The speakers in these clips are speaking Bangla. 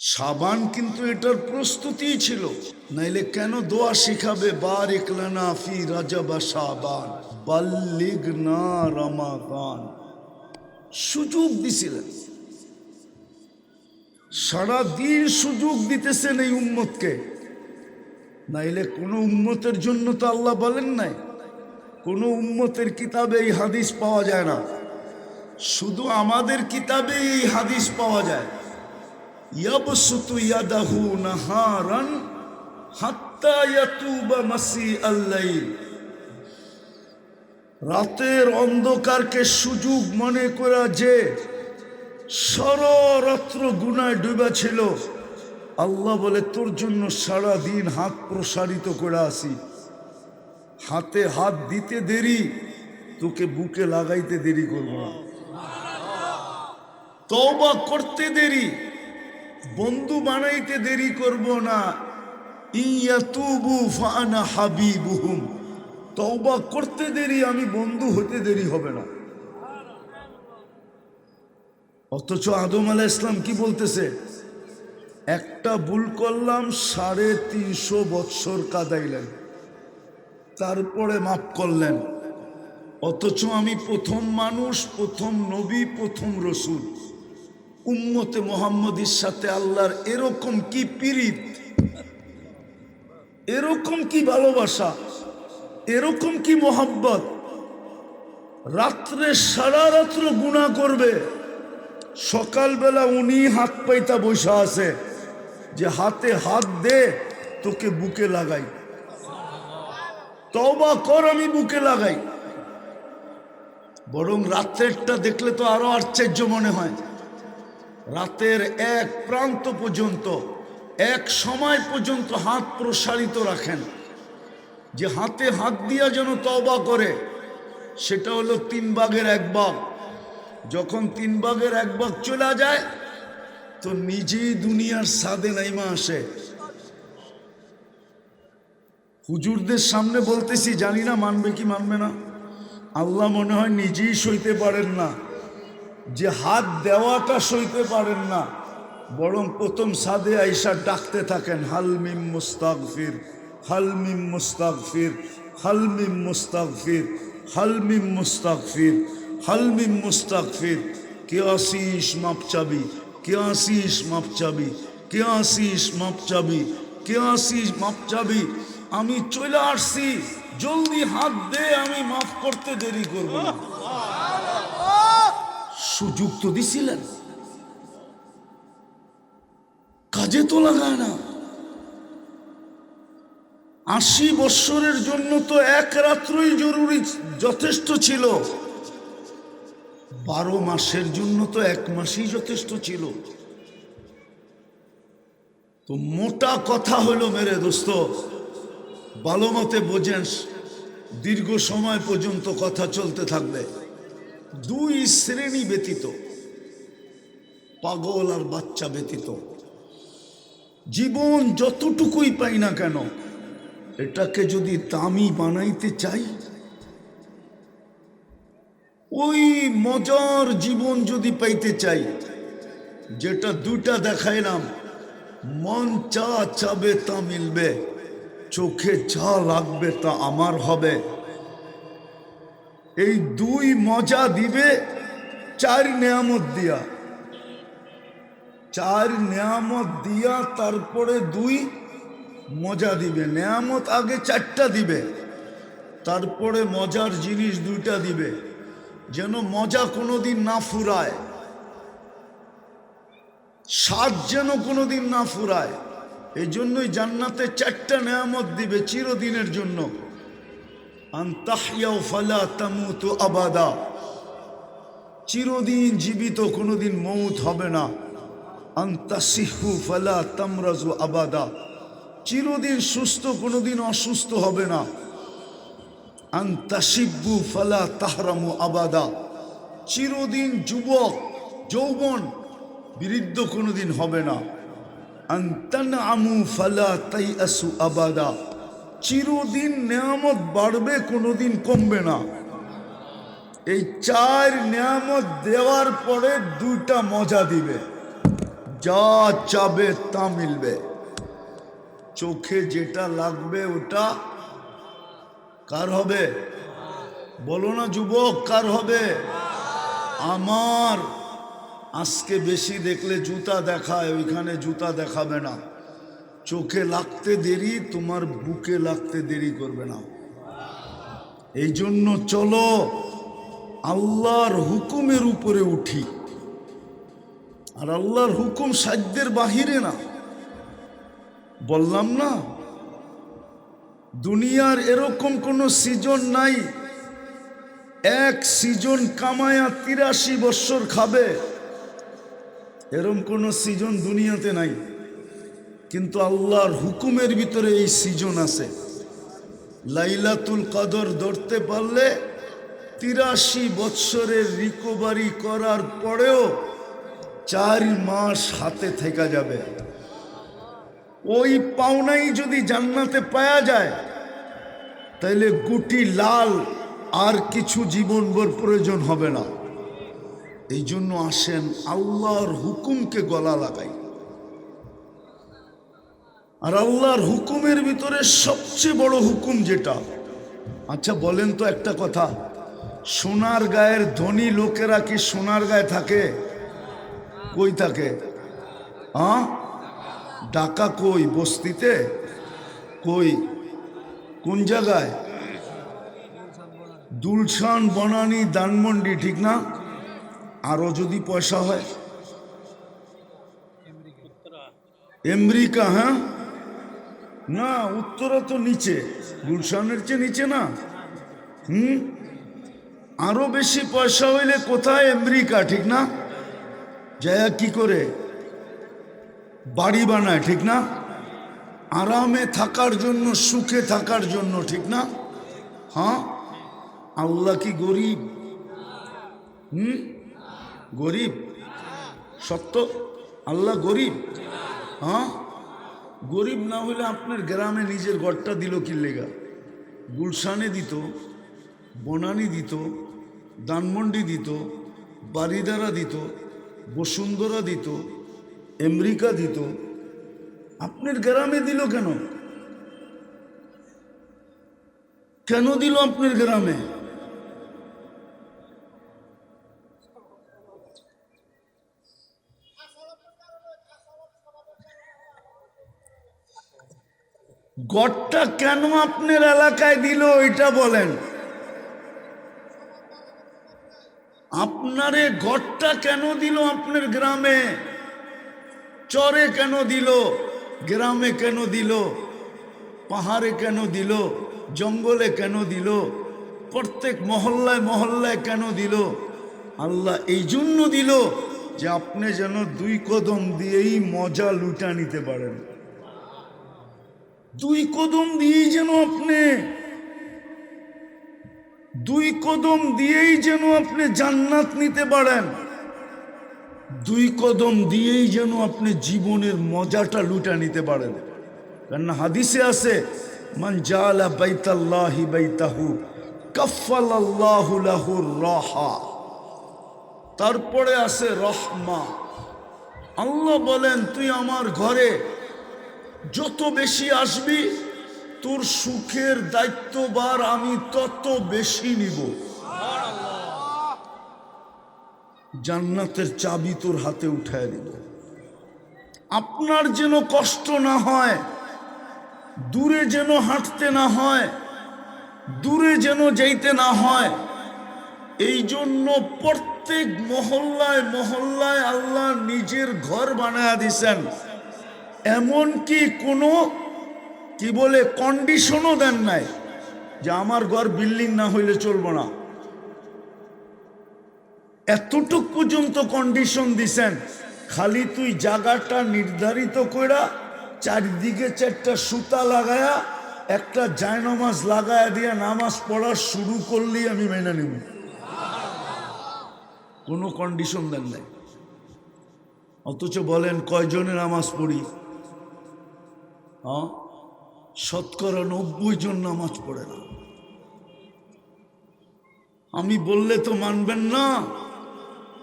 সাবান কিন্তু এটার প্রস্তুতিই ছিল। নাইলে কেন দোয়া শিখাবে? বার একলানা ফি রাজা বা সাবান বাল্লিগ না রমাগান সুযোগ দিছিলেন। সারা দিন সুযোগ দিতেছেন এই উম্মতকে। নাইলে কোনো উম্মতের জন্য তো আল্লাহ বলেন নাই। কোনো উম্মতের কিতাবে এই হাদিস পাওয়া যায় না। শুধু আমাদের কিতাবে এই হাদিস পাওয়া যায়। মাসি রাতের অন্ধকারকে সুযোগ মনে করা যে সররাত্র গুনায় ডুবা ছিল, আল্লাহ বলে, তোর জন্য সারা দিন হাত প্রসারিত করে আসি। হাতে হাত দিতে দেরি, তোকে বুকে লাগাইতে দেরি করব না। তওবা করতে দেরি বন্ধু বানাইতে দেরি করব না। ইয়াতুবু ফানা হাবিবুহুম। তওবা করতে দেরি, আমি বন্ধু হতে দেরি হবে না। অথচ আদম আলাহ ইসলাম কি বলতেছে? একটা ভুল করলাম, সাড়ে তিনশো বৎসর কাদাইলেন। তারপরে মাফ করলেন। অথচ আমি প্রথম মানুষ, প্রথম নবী, প্রথম রসুল। উম্মতে মোহাম্মদের সাথে আল্লাহর এরকম কি পিরিত? এরকম কি ভালোবাসা? এরকম কি মোহাব্বত? রাত্রে সারা রাত্র গুণা করবে। সকালবেলা উনি হাত পাইতা বসা আছে যে হাতে হাত দে, তোকে বুকে লাগাই। তবা কর, আমি বুকে লাগাই। বরং রাত্রেরটা দেখলে তো আরও আশ্চর্য মনে হয়। রাতের এক প্রান্ত পর্যন্ত, এক সময় পর্যন্ত হাত প্রসারিত রাখেন। যে হাতে হাত দিয়া যেন তবা করে, সেটা হলো তিন বাঘের এক বাঘ যখন তিন বাঘের এক বাঘ চলে যায়, তো নিজেই দুনিয়ার সাদে নাইমা আসে। হুজুরদের সামনে বলতেছি, জানি না মানবে কি মানবে না। আল্লাহ মনে হয় নিজেই সইতে পারেন না। যে হাত দেওয়াটা সইতে পারেন না, বরং প্রথম সাদে আইসা ডাকতে থাকেন হালমিম মুস্তাকফির হালমিম মুস্তাকফির হালমিম মুস্তাকফির হালমিম মুস্তাকফির হালমিম মুস্তাকফির কে আসিস মাপ চাবি কে আসিস মাপ চাবি কে আসিস মাপ চাবি কে আসিস মাপ চাবি। আমি চলে আসছি, জলদি হাত দে, আমি মাফ করতে দেরি করব না। সুযোগ তো দিছিলেন। কাজে তো লাগায় না। আশি বৎসরের জন্য তো এক রাত্রই জরুরি যথেষ্ট ছিল। বারো মাসের জন্য তো এক মাসই যথেষ্ট ছিল। তো মোটা কথা হলো মেরে দোস্ত, ভালো মতে বোঝেন, দীর্ঘ সময় পর্যন্ত কথা চলতে থাকবে। দুই শ্রেণি ব্যতীত, পাগল আর বাচ্চা ব্যতীত। জীবন যতটুকুই পাই না কেন, এটাকে যদি দামি বানাইতে চাই, ওই মজার জীবন যদি পাইতে চাই, যেটা দুটা দেখাইলাম, মন চা চাবে তা মিলবে, চোখে যা লাগবে তা আমার হবে। এই দুই মজা দিবে, চার নিয়ামত দিয়া। চার নিয়ামত দিয়া তারপরে দুই মজা দিবে। নিয়ামত আগে চারটা দিবে, তারপরে মজার জিনিস দুইটা দিবে। যেন মজা কোনোদিন না ফুরায়। স্বাদ যেন কোনোদিন না ফুরায়। এই জন্যই জান্নাতে চারটা নেয়ামত দিবে চিরদিনের জন্য। আবাদা। চিরদিন জীবিত কোনোদিন মৌত হবে না। আন্তাসিহু ফালা তামরাজু আবাদা। চিরদিন সুস্থ কোনোদিন অসুস্থ হবে না। আন্তাসিব্বু ফালা তাহরামু আবাদা। চিরদিন যুবক, যৌবন বৃদ্ধ কোনোদিন হবে না। আন্তান আমু ফালা তাই আসু আবাদা। চিরদিন নিয়ামত বাড়বে, কোনোদিন কমবে না। এই চার নিয়ামত দেওয়ার পরে দুইটা মজা দিবে। যা চাবে তা মিলবে। চোখে যেটা লাগবে ওটা কার হবে? বলো না যুবক, কার হবে? আমার। আজকে বেশি দেখলে জুতা দেখায়, ওইখানে জুতা দেখাবে না। চোখে লাগতে দেরি, তোমার বুকে লাগতে দেরি করবে না। এই জন্য চলো, আল্লাহর হুকুমের উপরে উঠি। আর আল্লাহর হুকুম সাধ্যের বাহিরে না। বললাম না, দুনিয়ার এরকম কোনো সিজন নাই। এক সিজন কামায়া তিরাশি বৎসর খাবে এরম কোনো সিজন দুনিয়াতে নাই। কিন্তু আল্লাহর হুকুমের ভিতরে এই সিজন আছে। লাইলাতুল কদর ধরতে পারলে তিরাশি বৎসরের রিকভারি করার পরেও চার মাস হাতে থেকে যাবে। ওই পাওনাই যদি জান্নাতে পাওয়া যায় তাহলে গুটি লাল আর কিছু জীবনভর প্রয়োজন হবে না। এই জন্য আসেন আল্লাহর হুকুমকে গলা লাগাই। আর আল্লাহর হুকুমের ভিতরে সবচেয়ে বড় হুকুম যেটা? আচ্ছা বলেন তো একটা কথা। সোনার গায়ের ধনী লোকেরা কি সোনার গায়ে থাকে? কই থাকে? হ্যাঁ ডাকা কই? বস্তিতে? কই? কোন জায়গায়? দুলশান, বনানি দানমন্ডি ঠিক না? আরও যদি পয়সা হয়। আমেরিকা হ্যাঁ? না, উত্তরা তো নিচে। গুলশানের চেয়ে নিচে না। হুম? আরও বেশি পয়সা হইলে কোথায় আমেরিকা, ঠিক না? যায় কি করে? বাড়ি বানায়, ঠিক না? আরামে থাকার জন্য, সুখে থাকার জন্য, ঠিক না? হ্যাঁ? আল্লাহ কি গরিব? হুম? গরিব? সত্য? আল্লাহ গরিব? হ্যাঁ? গরিব না হলে আপনার গ্রামে নিজের ঘরটা দিল কি লেগা? গুলশানে দিত, বনানি দিত দানমন্ডি দিত বারিদারা দিত, বসুন্ধরা দিত, আমেরিকা দিত। আপনার গ্রামে দিল কেন? কেন দিল আপনার গ্রামে? গড়টা কেন আপনার এলাকায় দিল এটা বলেন। আপনারে গড়টা কেন দিল আপনার গ্রামে? চরে কেন দিল? গ্রামে কেন দিল? পাহাড়ে কেন দিল? জঙ্গলে কেন দিল? প্রত্যেক মহল্লায় মহল্লায় কেন দিল? আল্লাহ এই জন্য দিল যে আপনি যেন দুই কদম দিয়েই মজা লুটা নিতে পারেন। দুই কদম দিয়েই যেন আপনি, দুই কদম দিয়েই যেন আপনি জান্নাত নিতে পারেন, দুই কদম দিয়েই যেন আপনি জীবনের মজাটা লুটা নিতে পারেন। কারণ হাদিসে আছে, মান জালা বাইতাল্লাহি বাইতাহু তারপরে আছে রহমা। আল্লাহ বলেন, তুই আমার ঘরে যত বেশি আসবি, তোর সুখের দায়িত্ববার আমি তত বেশি নিব। জান্নাতের চাবি তোর হাতে উঠায় দিব আপনার যেন কষ্ট না হয়, দূরে যেন হাঁটতে না হয়, দূরে যেন যাইতে না হয়, এই জন্য প্রত্যেক মহল্লায় মহল্লায় আল্লাহ নিজের ঘর বানায়া দিছেন। এমনকি কোনো, কি বলে কন্ডিশনও দেন নাই যে আমার ঘর বিল্ডিং না হইলে চলবো না। এতটুক পর্যন্ত কন্ডিশন দিছেন, খালি তুই জায়গাটা নির্ধারিত কইরা চারিদিকে চারটা সুতা লাগায়া, একটা জায়নামাজ লাগায়া দিয়া নামাজ পড়া শুরু করলেই আমি মেনে নেব। কোনো কন্ডিশন দেন নাই। অথচ বলেন, কয়জনে নামাজ পড়ি? শতকরা নব্বই জন নামাজ পড়ে না। আমি বললে তো মানবেন না,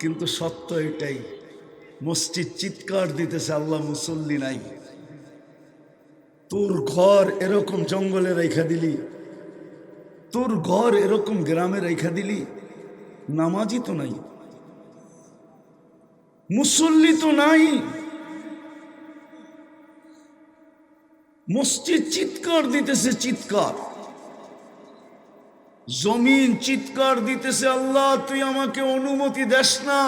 কিন্তু সত্য এটাই, মসজিদ চিৎকার দিতেছে, আল্লাহ মুসল্লি নাই। তোর ঘর এরকম জঙ্গলে রেখা দিলি, তোর ঘর এরকম গ্রামে রেখা দিলি নামাজি তো নাই। মুসল্লি তো নাই। মসজিদ চিৎকার দিতেছে চিৎকার। জমিন চিৎকার দিতেছে, আল্লাহ, তুই আমাকে অনুমতি দেস না।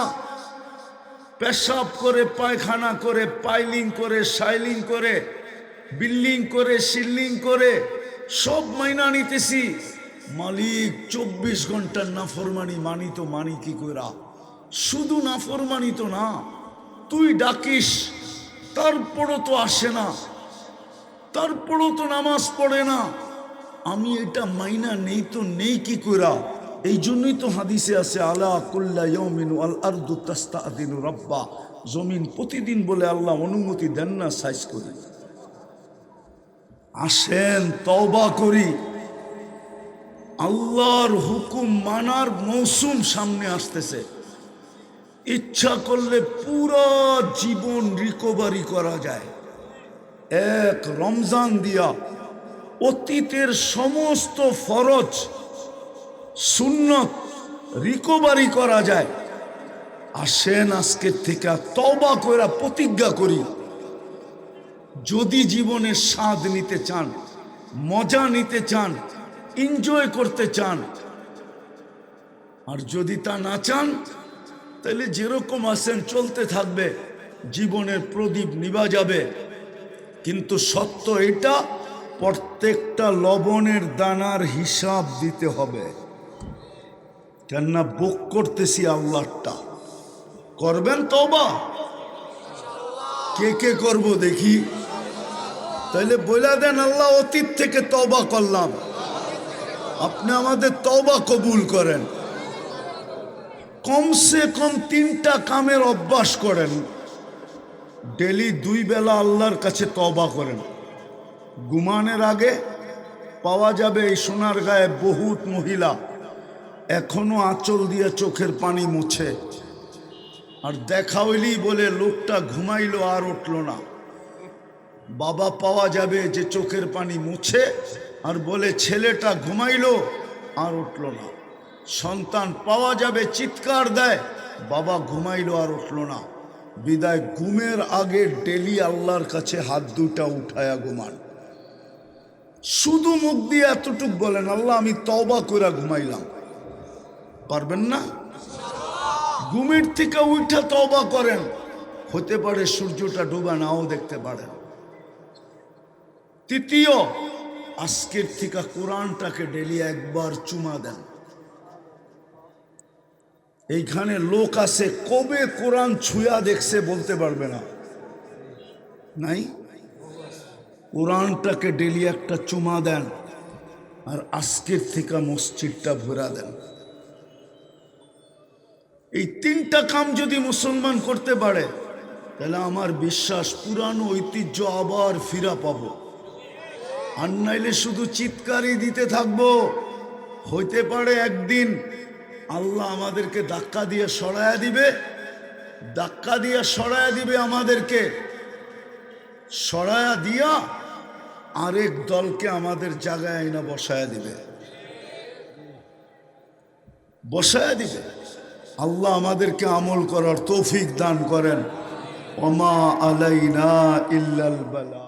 পেশাব করে, পায়খানা করে, পাইলিং করে, সাইলিং করে, বিল্ডিং করে সিল্লিং করে, সব মাইনা নিতেছি। মালিক, চব্বিশ ঘণ্টার নাফরমানি, মানি তো মানি কি কইরা? শুধু নাফরমানি তো না, তুই ডাকিস, তারপরও তো আসে না। তারপরও তো নামাজ পড়ে না। আমি এটা মাইনা নেই তো নেই কি কইরা? এই জন্যই তো হাদিসে আছে, আলা কুল্লা রব্বা। জমিন প্রতিদিন বলে আল্লাহ অনুমতি দেন না, সাইজ করে। আসেন, তওবা করি। আল্লাহর হুকুম মানার মৌসুম সামনে আসতেছে। ইচ্ছা করলে পুরো জীবন রিকভারি করা যায়। এক রমজান দিয়া অতীতের সমস্ত ফরজ, সুন্নত রিকভারি করা যায়। আসেন আজকের থেকে তবা কইরা প্রতিজ্ঞা করি। যদি জীবনের স্বাদ নিতে চান, মজা নিতে চান এনজয় করতে চান, আর যদি তা না চান তাহলে যেরকম আছেন, চলতে থাকবে, জীবনের প্রদীপ নিবা যাবে। কিন্তু সত্য এটা, প্রত্যেকটা লবণের দানার হিসাব দিতে হবে। কেননা বুক করতেছি আল্লাহটা করবেন তবা কে কে করব দেখি। তাইলে বলে দেন, আল্লাহ অতীত থেকে তবা করলাম। আপনি আমাদের তবা কবুল করেন। কমসে কম তিনটা কামের অভ্যাস করেন। ডেলি দুই বেলা আল্লাহর কাছে তবা করেন। ঘুমানের আগে পাওয়া যাবে এই সোনার গায়ে বহুত মহিলা। এখনও আঁচল দিয়ে চোখের পানি মুছে। আর দেখা হইলেই বলে, লোকটা ঘুমাইলো আর উঠল না। বাবা পাওয়া যাবে যে চোখের পানি মুছে আর বলে, ছেলেটা ঘুমাইলো আর উঠল না। সন্তান পাওয়া যাবে চিৎকার দেয়, বাবা ঘুমাইলো আর উঠল না। বিদায় ঘুমের আগে ডেলি আল্লাহর কাছে হাত দুটা উঠায়া ঘুমান। শুধু মুখ দিয়ে এতটুক বলেন, আল্লাহ, আমি তবা করে ঘুমাইলাম। পারবেন না? ঘুমের থেকে উঠা তবা করেন। হতে পারে সূর্যটা ডুবা নাও দেখতে পারেন। তৃতীয়, আজকের থেকে কোরআনটাকে ডেলি একবার চুমা দেন। এইখানে লোক আছে, কবে কোরআন ছুঁয়া দেখছে বলতে পারবে না। নাই? কোরআনটাকে ডেলি একটা চুমা দেন, আর আজকের থেকে মসজিদটা ভরা দেন। এই তিনটা কাম যদি মুসলমান করতে পারে, তাহলে আমার বিশ্বাস পুরানো ঐতিহ্য আবার ফিরা পাবো। আর শুধু চিৎকারই দিতে থাকব। হইতে পারে একদিন আল্লাহ আমাদেরকে ধাক্কা দিয়ে সরায়া দিবে। ধাক্কা দিয়ে সরায়া দিবে আমাদেরকে। সরায়া দিয়া আরেক দলকে আমাদের জায়গায় আইনা বসায়া দিবে। বসায়া দিবে। আল্লাহ আমাদেরকে আমল করার তৌফিক দান করেন। ওমা আলাইনা ইল্লাল বালা।